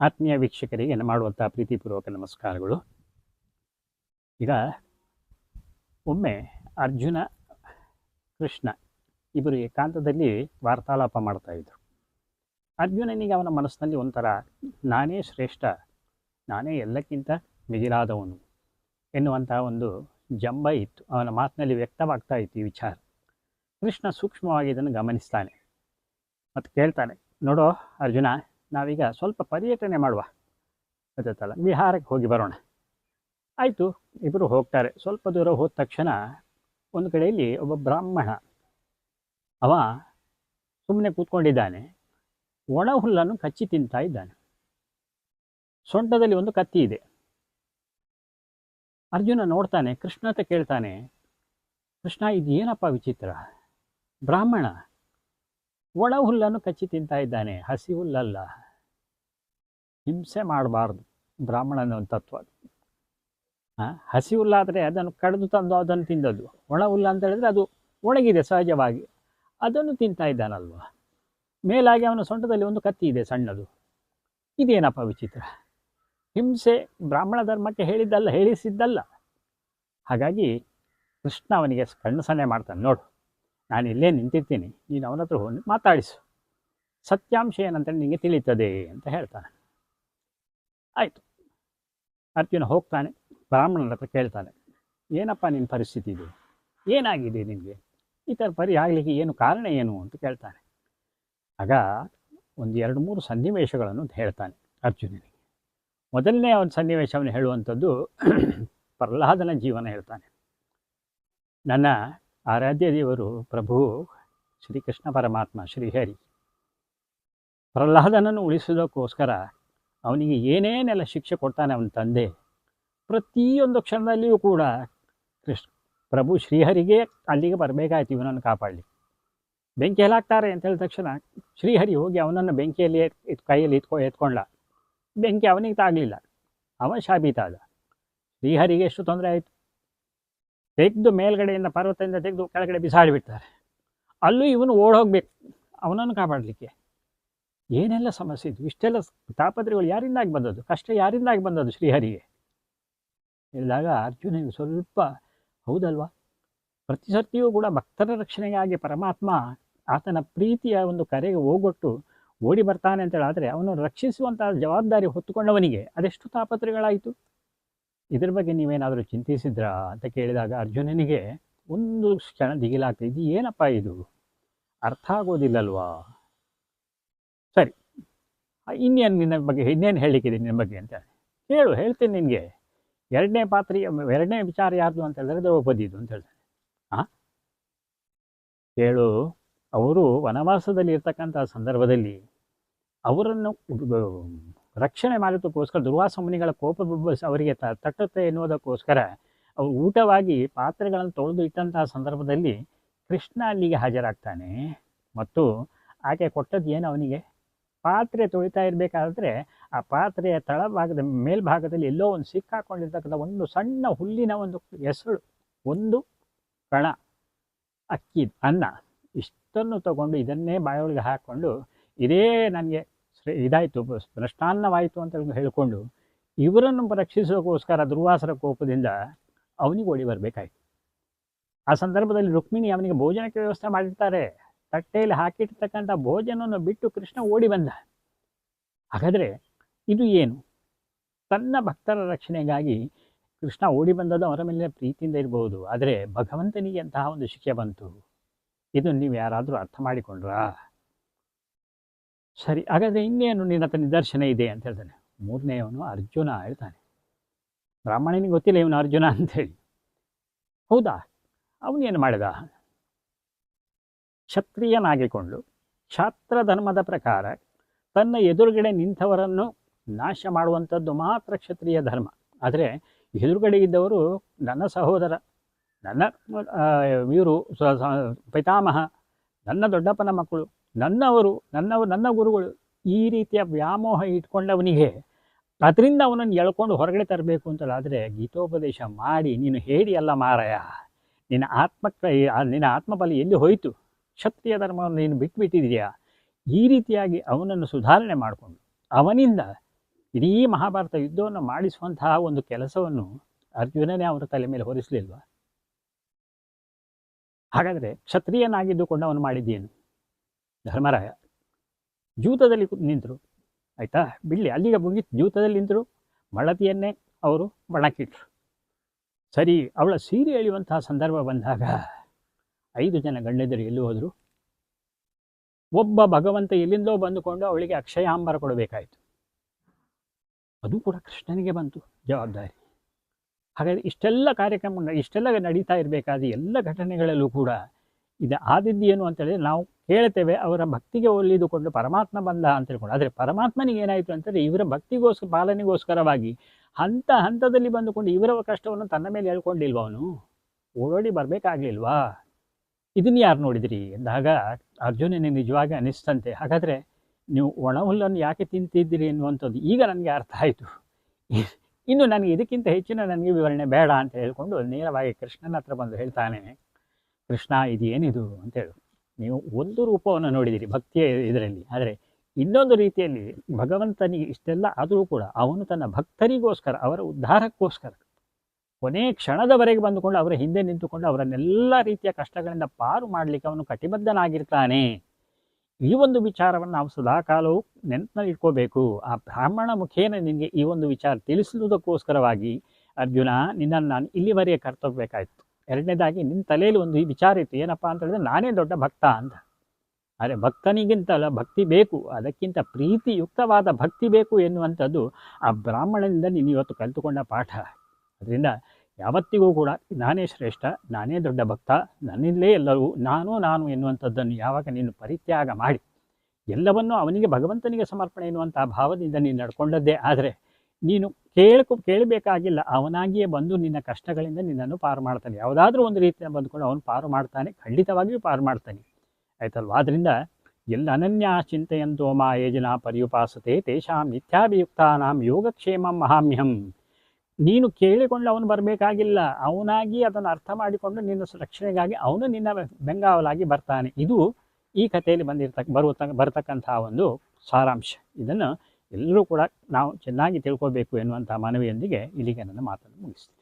ಆತ್ಮೀಯ ವೀಕ್ಷಕರಿಗೆ ಮಾಡುವಂಥ ಪ್ರೀತಿಪೂರ್ವಕ ನಮಸ್ಕಾರಗಳು. ಈಗ ಒಮ್ಮೆ ಅರ್ಜುನ, ಕೃಷ್ಣ ಇಬ್ಬರು ಏಕಾಂತದಲ್ಲಿ ವಾರ್ತಾಲಾಪ ಮಾಡ್ತಾ ಇದ್ರು. ಅರ್ಜುನನಿಗೆ ಅವನ ಮನಸ್ಸಿನಲ್ಲಿ ಒಂಥರ, ನಾನೇ ಶ್ರೇಷ್ಠ, ನಾನೇ ಎಲ್ಲಕ್ಕಿಂತ ಮಿಗಿಲಾದವನು ಎನ್ನುವಂಥ ಒಂದು ಜಂಬ ಇತ್ತು. ಅವನ ಮಾತಿನಲ್ಲಿ ವ್ಯಕ್ತವಾಗ್ತಾ ಇತ್ತು ಈ ವಿಚಾರ. ಕೃಷ್ಣ ಸೂಕ್ಷ್ಮವಾಗಿ ಇದನ್ನು ಗಮನಿಸ್ತಾನೆ. ಮತ್ತು ಕೇಳ್ತಾನೆ, ನೋಡೋ ಅರ್ಜುನ ನಾವೀಗ ಸ್ವಲ್ಪ ಪರ್ಯಟನೆ ಮಾಡುವ ಗೊತ್ತಾಯ್ತಲ್ಲ ವಿಹಾರಕ್ಕೆ ಹೋಗಿ ಬರೋಣ. ಆಯಿತು ಇಬ್ಬರು ಹೋಗ್ತಾರೆ. ಸ್ವಲ್ಪ ದೂರ ಹೋದ ತಕ್ಷಣ ಒಂದು ಕಡೆಯಲ್ಲಿ ಒಬ್ಬ ಬ್ರಾಹ್ಮಣ, ಅವ ಸುಮ್ಮನೆ ಕೂತ್ಕೊಂಡಿದ್ದಾನೆ. ಒಣ ಹುಲ್ಲನ್ನು ಕಚ್ಚಿ ತಿಂತಾ ಇದ್ದಾನೆ. ಸೊಂಟದಲ್ಲಿ ಒಂದು ಕತ್ತಿ ಇದೆ. ಅರ್ಜುನ ನೋಡ್ತಾನೆ, ಕೃಷ್ಣ ಅಂತ ಕೇಳ್ತಾನೆ, ಕೃಷ್ಣ ಇದು ಏನಪ್ಪ ವಿಚಿತ್ರ? ಬ್ರಾಹ್ಮಣ ಒಣ ಹುಲ್ಲನ್ನು ಕಚ್ಚಿ ತಿಂತಾ ಇದ್ದಾನೆ. ಹಸಿ ಹುಲ್ಲಲ್ಲ. ಹಿಂಸೆ ಮಾಡಬಾರ್ದು. ಬ್ರಾಹ್ಮಣನ ಒಂದು ತತ್ವ ಆ, ಹಸಿ ಹುಲ್ಲಾದರೆ ಅದನ್ನು ಕಡಿದು ತಂದು ಅದನ್ನು ತಿಂದದ್ದು. ಒಣ ಹುಲ್ಲ ಅಂತ ಹೇಳಿದ್ರೆ ಅದು ಒಣಗಿದೆ ಸಹಜವಾಗಿ. ಅದನ್ನು ತಿಂತಾ ಇದ್ದಾನಲ್ವ? ಮೇಲಾಗಿ ಅವನ ಸೊಂಟದಲ್ಲಿ ಒಂದು ಕತ್ತಿ ಇದೆ ಸಣ್ಣದು. ಇದೇನಪ್ಪ ವಿಚಿತ್ರ? ಹಿಂಸೆ ಬ್ರಾಹ್ಮಣ ಧರ್ಮಕ್ಕೆ ಹೇಳಿದ್ದಲ್ಲ ಹೇಳಿಸಿದ್ದಲ್ಲ. ಹಾಗಾಗಿ ಕೃಷ್ಣ ಅವನಿಗೆ ಕಣ್ಣು ಸನ್ನೆ ಮಾಡ್ತಾನೆ ನೋಡು. ನಾನು ಇಲ್ಲೇ ನಿಂತಿರ್ತೀನಿ. ನೀನು ಅವನ ಹತ್ರ ಹೋಗಿ ಮಾತಾಡಿಸು. ಸತ್ಯಾಂಶ ಏನಂತ ನಿಮಗೆ ತಿಳಿತದೆ ಅಂತ ಹೇಳ್ತಾನೆ. ಆಯಿತು. ಅರ್ಜುನ ಹೋಗ್ತಾನೆ. ಬ್ರಾಹ್ಮಣನ ಹತ್ರ ಕೇಳ್ತಾನೆ. ಏನಪ್ಪ ನಿನ್ನ ಪರಿಸ್ಥಿತಿ ಇದು? ಏನಾಗಿದೆ ನಿನಗೆ? ಈ ಥರ ಪರಿ ಆಗಲಿಕ್ಕೆ ಏನು ಕಾರಣ ಏನು ಅಂತ ಕೇಳ್ತಾನೆ. ಆಗ ಒಂದು ಎರಡು ಮೂರು ಸನ್ನಿವೇಶಗಳನ್ನು ಹೇಳ್ತಾನೆ ಅರ್ಜುನನಿಗೆ ಮೊದಲನೇ ಒಂದು ಸನ್ನಿವೇಶವನ್ನು ಹೇಳುವಂಥದ್ದು ಪ್ರಹ್ಲಾದನ ಜೀವನ ಹೇಳ್ತಾನೆ. ನನ್ನ ಆರಾಧ್ಯ ದೇವರು ಪ್ರಭು ಶ್ರೀಕೃಷ್ಣ ಪರಮಾತ್ಮ ಶ್ರೀಹರಿ ಪ್ರಹ್ಲಾದನನ್ನು ಉಳಿಸೋದಕ್ಕೋಸ್ಕರ ಅವನಿಗೆ ಏನೇನೆಲ್ಲ ಶಿಕ್ಷೆ ಕೊಡ್ತಾನೆ ಅವನ ತಂದೆ, ಪ್ರತಿಯೊಂದು ಕ್ಷಣದಲ್ಲಿಯೂ ಕೂಡ ಕೃಷ್ಣ ಪ್ರಭು ಶ್ರೀಹರಿಗೆ ಅಲ್ಲಿಗೆ ಬರಬೇಕಾಯ್ತು ಇವನನ್ನು ಕಾಪಾಡಲಿ ಬೆಂಕಿ ಹಾಕ್ತಾರೆ ಅಂತ ಹೇಳಿದ ತಕ್ಷಣ ಶ್ರೀಹರಿ ಹೋಗಿ ಅವನನ್ನು ಬೆಂಕಿಯಲ್ಲಿ ಎತ್- ಕೈಯಲ್ಲಿ ಎತ್ಕೊ ಎತ್ಕೊಂಡ ಬೆಂಕಿ ಅವನಿಗೆ ತಾಗಲಿಲ್ಲ. ಅವ ಶಾಬೀತಾದ ಶ್ರೀಹರಿಗೆ ಎಷ್ಟು ತೊಂದರೆ ಆಯಿತು? ತೆಗೆದು ಮೇಲ್ಗಡೆಯಿಂದ ಪರ್ವತದಿಂದ ತೆಗೆದು ಕೆಳಗಡೆ ಬಿಸಾಡಿಬಿಡ್ತಾರೆ ಅಲ್ಲೂ ಇವನು ಓಡೋಗ್ಬೇಕು, ಅವನನ್ನು ಕಾಪಾಡಲಿಕ್ಕೆ. ಏನೆಲ್ಲ ಸಮಸ್ಯೆ ಇತ್ತು ಇಷ್ಟೆಲ್ಲ ತಾಪತ್ರೆಗಳು ಯಾರಿಂದಾಗಿ ಬಂದದ್ದು? ಕಷ್ಟ ಯಾರಿಂದಾಗಿ ಬಂದದ್ದು ಶ್ರೀಹರಿಗೆ? ಹೇಳಿದಾಗ ಅರ್ಜುನಿಗೆ ಸ್ವಲ್ಪ, ಹೌದಲ್ವಾ? ಪ್ರತಿ ಸರ್ತಿಯೂ ಕೂಡ ಭಕ್ತರ ರಕ್ಷಣೆಗಾಗಿ ಪರಮಾತ್ಮ ಆತನ ಪ್ರೀತಿಯ ಒಂದು ಕರೆಗೆ ಹೋಗೊಟ್ಟು ಓಡಿ ಬರ್ತಾನೆ ಅಂತ ಹೇಳಿದ್ರೆ ಅವನು ರಕ್ಷಿಸುವಂಥ ಜವಾಬ್ದಾರಿ ಹೊತ್ತುಕೊಂಡವನಿಗೆ ಅದೆಷ್ಟು ತಾಪತ್ರೆಗಳಾಯಿತು ಇದ್ರ ಬಗ್ಗೆ ನೀವೇನಾದರೂ ಚಿಂತಿಸಿದ್ರಾ ಅಂತ ಕೇಳಿದಾಗ ಅರ್ಜುನನಿಗೆ, ಒಂದು ಕ್ಷಣ ದಿಗಿಲಾಗ್ತದೆ ಇದು, ಏನಪ್ಪ ಇದು? ಅರ್ಥ ಆಗೋದಿಲ್ಲಲ್ವಾ? ಸರಿ, ಇನ್ನೇನು ನಿನ್ನ ಬಗ್ಗೆ, ಇನ್ನೇನು ಹೇಳಲಿಕ್ಕಿದೆ ನಿನ್ನ ಬಗ್ಗೆ ಅಂತ ಹೇಳು? ಹೇಳ್ತೀನಿ ನಿನಗೆ. ಎರಡನೇ ಪಾತ್ರಿ, ಎರಡನೇ ವಿಚಾರ ಯಾರ್ದು ಅಂತ ಹೇಳಿದ್ರೆ ದ್ರೌಪದಿದು ಅಂತ ಹೇಳ್ತಾನೆ. ಆ? ಹೇಳು, ಅವರು ವನವಾಸದಲ್ಲಿ ಇರ್ತಕ್ಕಂಥ ಸಂದರ್ಭದಲ್ಲಿ ಅವರನ್ನು ರಕ್ಷಣೆ ಮಾಡೋದಕ್ಕೋಸ್ಕರ, ದುರ್ವಾಸ ಮುನಿಗಳ ಕೋಪ ಅವರಿಗೆ ತಟ್ಟುತ್ತೆ ಎನ್ನುವುದಕ್ಕೋಸ್ಕರ ಅವರು ಊಟವಾಗಿ ಪಾತ್ರೆಗಳನ್ನು ತೊಳೆದು ಇಟ್ಟಂತಹ ಸಂದರ್ಭದಲ್ಲಿ ಕೃಷ್ಣ ಅಲ್ಲಿಗೆ ಹಾಜರಾಗ್ತಾನೆ. ಮತ್ತು ಆಕೆ ಕೊಟ್ಟದ್ದು ಏನು ಅವನಿಗೆ? ಪಾತ್ರೆ ತೊಳಿತಾ ಇರಬೇಕಾದ್ರೆ ಆ ಪಾತ್ರೆಯ ತಳಭಾಗದ ಮೇಲ್ಭಾಗದಲ್ಲಿ ಎಲ್ಲೋ ಒಂದು ಸಿಕ್ಕಾಕೊಂಡಿರ್ತಕ್ಕಂಥ ಒಂದು ಸಣ್ಣ ಹುಲ್ಲಿನ ಒಂದು ಎಸಳು ಒಂದು ಕಣ, ಅಕ್ಕಿ, ಅನ್ನ, ಇಷ್ಟನ್ನು ತಗೊಂಡು ಇದನ್ನೇ ಬಾಯೊಳಗೆ ಹಾಕ್ಕೊಂಡು, ಇದೇ ನನಗೆ ಇದಾಯಿತು. ಭ್ರಷ್ಟಾನ್ನವಾಯಿತು ಅಂತ ಹೇಳಿಕೊಂಡು ಇವರನ್ನು ರಕ್ಷಿಸೋಕ್ಕೋಸ್ಕರ ದುರ್ವಾಸರ ಕೋಪದಿಂದ ಅವನಿಗೆ ಓಡಿ ಬರಬೇಕಾಯಿತು. ಆ ಸಂದರ್ಭದಲ್ಲಿ ರುಕ್ಮಿಣಿ ಅವನಿಗೆ ಭೋಜನಕ್ಕೆ ವ್ಯವಸ್ಥೆ ಮಾಡಿರ್ತಾರೆ. ತಟ್ಟೆಯಲ್ಲಿ ಹಾಕಿರ್ತಕ್ಕಂಥ ಭೋಜನವನ್ನು ಬಿಟ್ಟು ಕೃಷ್ಣ ಓಡಿ ಬಂದ. ಹಾಗಾದರೆ ಇದು ಏನು? ತನ್ನ ಭಕ್ತರ ರಕ್ಷಣೆಗಾಗಿ ಕೃಷ್ಣ ಓಡಿ ಬಂದದ್ದು ಅವರ ಮೇಲೆ ಪ್ರೀತಿಯಿಂದ ಇರಬಹುದು ಆದರೆ ಭಗವಂತನಿಗೆ ಅಂತಹ ಒಂದು ಶಿಕ್ಷೆ ಬಂತು. ಇದು ನೀವು ಯಾರಾದರೂ ಅರ್ಥ ಮಾಡಿಕೊಂಡ್ರಾ? ಸರಿ, ಹಾಗಾದರೆ ಇನ್ನೇನು ನಿನ್ನ ಹತ್ರ ನಿದರ್ಶನ ಇದೆ ಅಂತ ಹೇಳ್ತಾನೆ. ಮೂರನೆಯವನು ಅರ್ಜುನ ಹೇಳ್ತಾನೆ. ಬ್ರಾಹ್ಮಣನಿಗೆ ಗೊತ್ತಿಲ್ಲ ಇವನು ಅರ್ಜುನ ಅಂತೇಳಿ. ಹೌದಾ? ಅವನೇನು ಮಾಡಿದ? ಕ್ಷತ್ರಿಯನಾಗಿಕೊಂಡು ಕ್ಷಾತ್ರ ಧರ್ಮದ ಪ್ರಕಾರ ತನ್ನ ಎದುರುಗಡೆ ನಿಂತವರನ್ನು ನಾಶ ಮಾಡುವಂಥದ್ದು ಮಾತ್ರ ಕ್ಷತ್ರಿಯ ಧರ್ಮ. ಆದರೆ ಎದುರುಗಡೆ ಇದ್ದವರು ನನ್ನ ಸಹೋದರ, ನನ್ನ ಇವರು ಪಿತಾಮಹ, ನನ್ನ ದೊಡ್ಡಪ್ಪನ ಮಕ್ಕಳು ನನ್ನವರು ನನ್ನವ ನನ್ನ ಗುರುಗಳು ಈ ರೀತಿಯ ವ್ಯಾಮೋಹ ಇಟ್ಕೊಂಡವನಿಗೆ ಅದರಿಂದ ಅವನನ್ನು ಎಳ್ಕೊಂಡು ಹೊರಗಡೆ ತರಬೇಕು ಅಂತಲ್ಲ. ಆದರೆ ಗೀತೋಪದೇಶ ಮಾಡಿ, ನೀನು ಹೇಳಿ ಅಲ್ಲ ಮಾರಾಯ, ನಿನ್ನ ಆತ್ಮಕ್ಕೆ, ನಿನ್ನ ಆತ್ಮಬಲ ಎಲ್ಲಿ ಹೋಯಿತು? ಕ್ಷತ್ರಿಯ ಧರ್ಮವನ್ನು ನೀನು ಬಿಟ್ಬಿಟ್ಟಿದೆಯಾ ಈ ರೀತಿಯಾಗಿ ಅವನನ್ನು ಸುಧಾರಣೆ ಮಾಡಿಕೊಂಡು, ಅವನಿಂದ ಇಡೀ ಮಹಾಭಾರತ ಯುದ್ಧವನ್ನು ಮಾಡಿಸುವಂತಹ ಒಂದು ಕೆಲಸವನ್ನು ಅರ್ಜುನನೇ ಅವರ ತಲೆ ಮೇಲೆ ಹೊರಿಸಲಿಲ್ವಾ? ಹಾಗಾದರೆ ಕ್ಷತ್ರಿಯನಾಗಿದ್ದುಕೊಂಡು ಅವನು ಮಾಡಿದ್ದೇನು? ಧರ್ಮರಾಯ. ಜೂತದಲ್ಲಿ ನಿಂತರು. ಆಯಿತಾ? ಬಿಡ್ಲಿ, ಅಲ್ಲಿಗೆ ಮುಗಿತು, ಜೂತದಲ್ಲಿ ನಿಂತರು, ಮಳತಿಯನ್ನೇ ಅವರು ಬಣಕ್ಕಿಟ್ರು ಸರಿ, ಅವಳ ಸೀರೆ ಎಳೆಯುವಂತಹ ಸಂದರ್ಭ ಬಂದಾಗ ಐದು ಜನ ಗಂಡದರು ಎಲ್ಲಿ ಹೋದರು? ಒಬ್ಬ ಭಗವಂತ ಎಲ್ಲಿಂದೋ ಬಂದುಕೊಂಡು ಅವಳಿಗೆ ಅಕ್ಷಯಾಂಬರ ಕೊಡಬೇಕಾಯಿತು. ಅದು ಕೂಡ ಕೃಷ್ಣನಿಗೆ ಬಂತು, ಜವಾಬ್ದಾರಿ. ಹಾಗಾದರೆ ಇಷ್ಟೆಲ್ಲ ಕಾರ್ಯಕ್ರಮ, ಇಷ್ಟೆಲ್ಲ ನಡೀತಾ ಇರಬೇಕಾದ ಎಲ್ಲ ಘಟನೆಗಳಲ್ಲೂ ಕೂಡ ಇದು ಆದಿದ್ದು ಏನು ಅಂತ ಹೇಳಿದ್ರೆ ನಾವು ಕೇಳ್ತೇವೆ ಅವರ ಭಕ್ತಿಗೆ ಒಲಿದುಕೊಂಡು ಪರಮಾತ್ಮ ಬಂದ ಅಂತ ಹೇಳ್ಕೊಂಡು ಆದರೆ ಪರಮಾತ್ಮನಿಗೆ ಏನಾಯಿತು ಅಂತಂದರೆ ಇವರ ಭಕ್ತಿಗೋಸ್ಕರ, ಪಾಲನೆಗೋಸ್ಕರವಾಗಿ ಹಂತ ಹಂತದಲ್ಲಿ ಬಂದುಕೊಂಡು ಇವರ ಕಷ್ಟವನ್ನು ತನ್ನ ಮೇಲೆ ಹೇಳ್ಕೊಂಡಿಲ್ವ ಅವನು? ಓಡೋಡಿ ಬರಬೇಕಾಗ್ಲಿಲ್ವಾ? ಇದನ್ನು ಯಾರು ನೋಡಿದಿರಿ? ಎಂದಾಗ ಅರ್ಜುನನೇ ನಿಜವಾಗಿ ಅನಿಸ್ತಂತೆ. ಹಾಗಾದರೆ ನೀವು ಒಣ ಹುಲ್ಲನ್ನು ಯಾಕೆ ತಿಂತಿದ್ದೀರಿ ಅನ್ನುವಂಥದ್ದು ಈಗ ನನಗೆ ಅರ್ಥ ಆಯಿತು. ಇನ್ನು ನನಗೆ ಇದಕ್ಕಿಂತ ಹೆಚ್ಚಿನ ನನಗೆ ವಿವರಣೆ ಬೇಡ ಅಂತ ಹೇಳಿಕೊಂಡು ನೇರವಾಗಿ ಕೃಷ್ಣನ ಹತ್ರ ಬಂದು ಹೇಳ್ತಾನೆ, ಕೃಷ್ಣ ಇದೇನಿದು ಅಂತೇಳಿ ನೀವು ಒಂದು ರೂಪವನ್ನು ನೋಡಿದಿರಿ ಭಕ್ತಿಯ ಇದರಲ್ಲಿ. ಆದರೆ ಇನ್ನೊಂದು ರೀತಿಯಲ್ಲಿ ಭಗವಂತನಿಗೆ ಇಷ್ಟೆಲ್ಲ ಆದರೂ ಕೂಡ ಅವನು ತನ್ನ ಭಕ್ತರಿಗೋಸ್ಕರ, ಅವರ ಉದ್ಧಾರಕ್ಕೋಸ್ಕರ ಕೊನೆ ಕ್ಷಣದವರೆಗೆ ಬಂದುಕೊಂಡು ಅವರ ಹಿಂದೆ ನಿಂತುಕೊಂಡು ಅವರನ್ನೆಲ್ಲ ರೀತಿಯ ಕಷ್ಟಗಳಿಂದ ಪಾರು ಮಾಡಲಿಕ್ಕೆ ಅವನು ಕಟಿಬದ್ಧನಾಗಿರ್ತಾನೆ. ಈ ಒಂದು ವಿಚಾರವನ್ನು ನಾವು ಸದಾಕಾಲವೂ ನೆನಪಿನಲ್ಲಿ ಇಟ್ಕೋಬೇಕು ಆ ಬ್ರಾಹ್ಮಣ ಮುಖೇನ ನಿನಗೆ ಈ ಒಂದು ವಿಚಾರ ತಿಳಿಸುವುದಕ್ಕೋಸ್ಕರವಾಗಿ ಅರ್ಜುನ, ನಿನ್ನನ್ನು ನಾನು ಇಲ್ಲಿವರೆಗೆ ಕರ್ತೋಗ್ಬೇಕಾಯ್ತು ಎರಡನೇದಾಗಿ ನಿನ್ನ ತಲೆಯಲ್ಲಿ ಒಂದು ಈ ವಿಚಾರ ಇತ್ತು, ಏನಪ್ಪ ಅಂತ ಹೇಳಿದ್ರೆ, ನಾನೇ ದೊಡ್ಡ ಭಕ್ತ ಅಂತ ಆದರೆ ಭಕ್ತನಿಗಿಂತಲ್ಲ ಭಕ್ತಿ ಬೇಕು, ಅದಕ್ಕಿಂತ ಪ್ರೀತಿಯುಕ್ತವಾದ ಭಕ್ತಿ ಬೇಕು ಎನ್ನುವಂಥದ್ದು ಆ ಬ್ರಾಹ್ಮಣನಿಂದ ನೀನು ಇವತ್ತು ಕಲಿತುಕೊಂಡ ಪಾಠ. ಅದರಿಂದ ಯಾವತ್ತಿಗೂ ಕೂಡ ನಾನೇ ಶ್ರೇಷ್ಠ, ನಾನೇ ದೊಡ್ಡ ಭಕ್ತ, ನನ್ನಿಂದಲೇ ಎಲ್ಲರೂ ನಾನು ನಾನು ಎನ್ನುವಂಥದ್ದನ್ನು ಯಾವಾಗ ನೀನು ಪರಿತ್ಯಾಗ ಮಾಡಿ, ಎಲ್ಲವನ್ನೂ ಅವನಿಗೆ ಭಗವಂತನಿಗೆ ಸಮರ್ಪಣೆ ಎನ್ನುವಂಥ ಭಾವದಿಂದ ನೀನು ನಡ್ಕೊಂಡದ್ದೇ. ಆದರೆ ನೀನು ಕೇಳ್ಕೊ ಕೇಳಬೇಕಾಗಿಲ್ಲ. ಅವನಾಗಿಯೇ ಬಂದು ನಿನ್ನ ಕಷ್ಟಗಳಿಂದ ನಿನ್ನನ್ನು ಪಾರು ಮಾಡ್ತಾನೆ. ಯಾವುದಾದ್ರೂ ಒಂದು ರೀತಿಯ ಬಂದುಕೊಂಡು ಅವನು ಪಾರು ಮಾಡ್ತಾನೆ, ಖಂಡಿತವಾಗಿಯೂ ಪಾರು ಮಾಡ್ತಾನೆ. ಆಯ್ತಲ್ವ? ಆದ್ದರಿಂದ ಎಲ್ಲ ಅನನ್ಯ ಚಿಂತೆಯಂತೋ ಮಾ ಯೋಜನಾ ಪರ್ಯುಪಾಸತೆ ತೇಷಾಂ ನಿತ್ಯಾಭಿಯುಕ್ತಾನಾಂ ಯೋಗಕ್ಷೇಮಂ ಮಹಾಮ್ಯಹಂ ನೀನು ಕೇಳಿಕೊಂಡು ಅವನು ಬರಬೇಕಾಗಿಲ್ಲ. ಅವನಾಗಿ ಅದನ್ನು ಅರ್ಥ ಮಾಡಿಕೊಂಡು ನಿನ್ನ ರಕ್ಷಣೆಗಾಗಿ ಅವನು ನಿನ್ನ ಬೆಂಗಾವಲಾಗಿ ಬರ್ತಾನೆ. ಇದು ಈ ಕಥೆಯಲ್ಲಿ ಬಂದಿರ್ತಕ್ಕ ಬರುವ ಬರತಕ್ಕಂತಹ ಒಂದು ಸಾರಾಂಶ. ಇದನ್ನು ಎಲ್ಲರೂ ಕೂಡ ನಾವು ಚೆನ್ನಾಗಿ ತಿಳ್ಕೋಬೇಕು ಎನ್ನುವಂಥ ಮನವಿಯೊಂದಿಗೆ ಇಲ್ಲಿಗೆ ನನ್ನ ಮಾತನ್ನು ಮುಗಿಸ್ತೀನಿ.